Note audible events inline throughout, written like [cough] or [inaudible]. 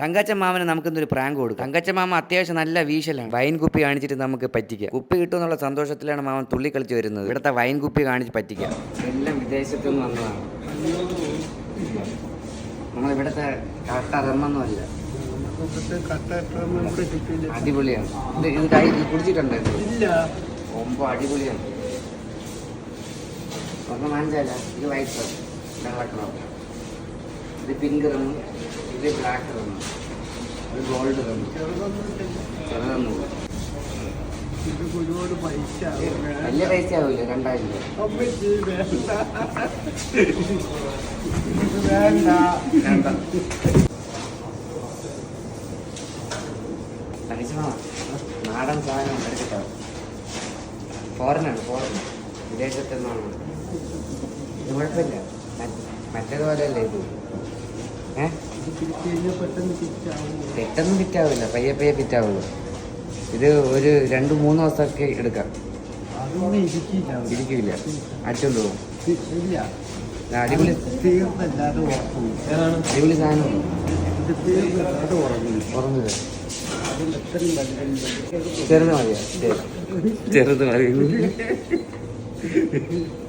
തങ്കച്ചൻ മാമന് നമുക്കിന്നൊരു പ്രാങ്ക് കൊടുക്കും. തങ്കച്ച മാമ അത്യാവശ്യം നല്ല വീശലാണ്. വൈൻ കുപ്പി കാണിച്ചിട്ട് നമുക്ക് പറ്റിക്കാം. കുപ്പി കിട്ടുമെന്നുള്ള സന്തോഷത്തിലാണ് മാമൻ തുള്ളി കളിച്ച് വരുന്നത്. ഇവിടുത്തെ വൈൻ കുപ്പി കാണിച്ച് പറ്റിക്കാം. എല്ലാം വിദേശത്തു നിന്ന് വന്നതാണ്. നമ്മൾ ഇവിടുത്തെ കട്ട റമ്മൊന്നുമല്ല അടിപൊളിയാണ്. ഇത് ഇത് കൈ കുടിച്ചിട്ടുണ്ടോ ഒമ്പ അടിപൊളിയാണ്. ഒന്ന് മനസ്സിലല്ല ഇത് വൈറ്റ് വെള്ള ഇത് പിങ്ക് റം ഇത് ബ്ലാക്ക് റം ഇത് ഗോൾഡ് റം ചെറുതൊന്നും വലിയ പൈസ ആവില്ല രണ്ടായിരം രൂപ. നാടൻ സാധനം എടുക്കട്ടോ ഫോറിനാണ് ഫോറിൻ വിദേശത്തുനിന്നാണ് ഇത് കുഴപ്പമില്ല. മറ്റ് മറ്റേതുപോലെയല്ലേ ഇത്? പെട്ടെന്ന് ഫിറ്റാവില്ല പയ്യെ പയ്യെ ഫിറ്റാവുള്ളൂ ഇത് ഒരു രണ്ട് മൂന്ന് ദിവസമൊക്കെ എടുക്കാം. ഇരിക്കില്ല. അടിച്ചോണ്ട് പോകും. അടിപൊളി അടിപൊളി സാധനം. ഉറങ്ങുക ചെറുത് മതിയാ? ചെറുത് മതി. [laughs]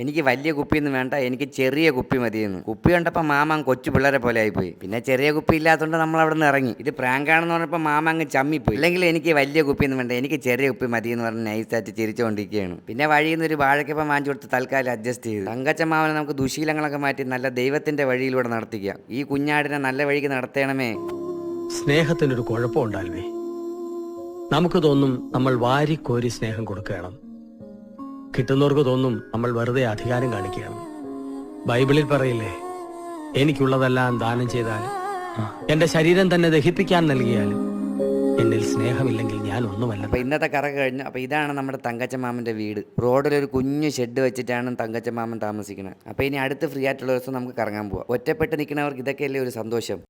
എനിക്ക് വലിയ കുപ്പിയൊന്നും വേണ്ട എനിക്ക് ചെറിയ കുപ്പി മതിയെന്ന്. കുപ്പി കണ്ടപ്പോൾ മാമാൻ കൊച്ചു പിള്ളേരെ പോലെ ആയിപ്പോയി. പിന്നെ ചെറിയ കുപ്പി ഇല്ലാത്തതുകൊണ്ട് നമ്മൾ അവിടെ നിന്ന് ഇറങ്ങി. ഇത് പ്രാങ്കാണെന്ന് പറഞ്ഞപ്പോൾ മാമ അങ്ങ് ചമ്മിപ്പോയി. അല്ലെങ്കിൽ എനിക്ക് വലിയ കുപ്പിയൊന്നും വേണ്ട എനിക്ക് ചെറിയ കുപ്പി മതി എന്ന് പറഞ്ഞ് നൈസായിട്ട് ചിരിച്ചുകൊണ്ടിരിക്കുകയാണ് പിന്നെ വഴിയിൽ നിന്ന് ഒരു വാഴക്കപ്പം വാങ്ങിച്ചു കൊടുത്ത് തൽക്കാലം അഡ്ജസ്റ്റ് ചെയ്തു. തങ്കച്ച മാമനെ നമുക്ക് ദുശീലങ്ങളൊക്കെ മാറ്റി നല്ല ദൈവത്തിന്റെ വഴിയിലൂടെ നടത്തിക്കാം ഈ കുഞ്ഞാടിനെ നല്ല വഴിക്ക് നടത്തണമേ. സ്നേഹത്തിനൊരു കുഴപ്പമുണ്ടാൽവേ നമുക്ക് തോന്നും നമ്മൾ വാരിക്കോരി സ്നേഹം കൊടുക്കണം. കിട്ടുന്നവർക്ക് തോന്നും നമ്മൾ വെറുതെ അധികാരം കാണിക്കുകയാണ്. ബൈബിളിൽ പറയില്ലേ എനിക്കുള്ളതെല്ലാം ദാനം ചെയ്താൽ എന്റെ ശരീരം തന്നെ ദഹിപ്പിക്കാൻ നൽകിയാലും എന്നിൽ സ്നേഹമില്ലെങ്കിൽ ഞാൻ ഒന്നുമല്ല. അപ്പോൾ ഇന്നത്തെ കറ കഴിഞ്ഞു അപ്പോൾ ഇതാണ് നമ്മുടെ തങ്കച്ച മാമന്റെ വീട്. റോഡിൽ ഒരു കുഞ്ഞു ഷെഡ് വെച്ചിട്ടാണ് തങ്കച്ച മാമൻ താമസിക്കുന്നത്. അപ്പോൾ ഇനി അടുത്ത് ഫ്രീ ആയിട്ടുള്ള ദിവസം നമുക്ക് കറങ്ങാൻ പോവാം. ഒറ്റപ്പെട്ട് നിൽക്കുന്നവർക്ക് ഇതൊക്കെയല്ലേ ഒരു സന്തോഷം?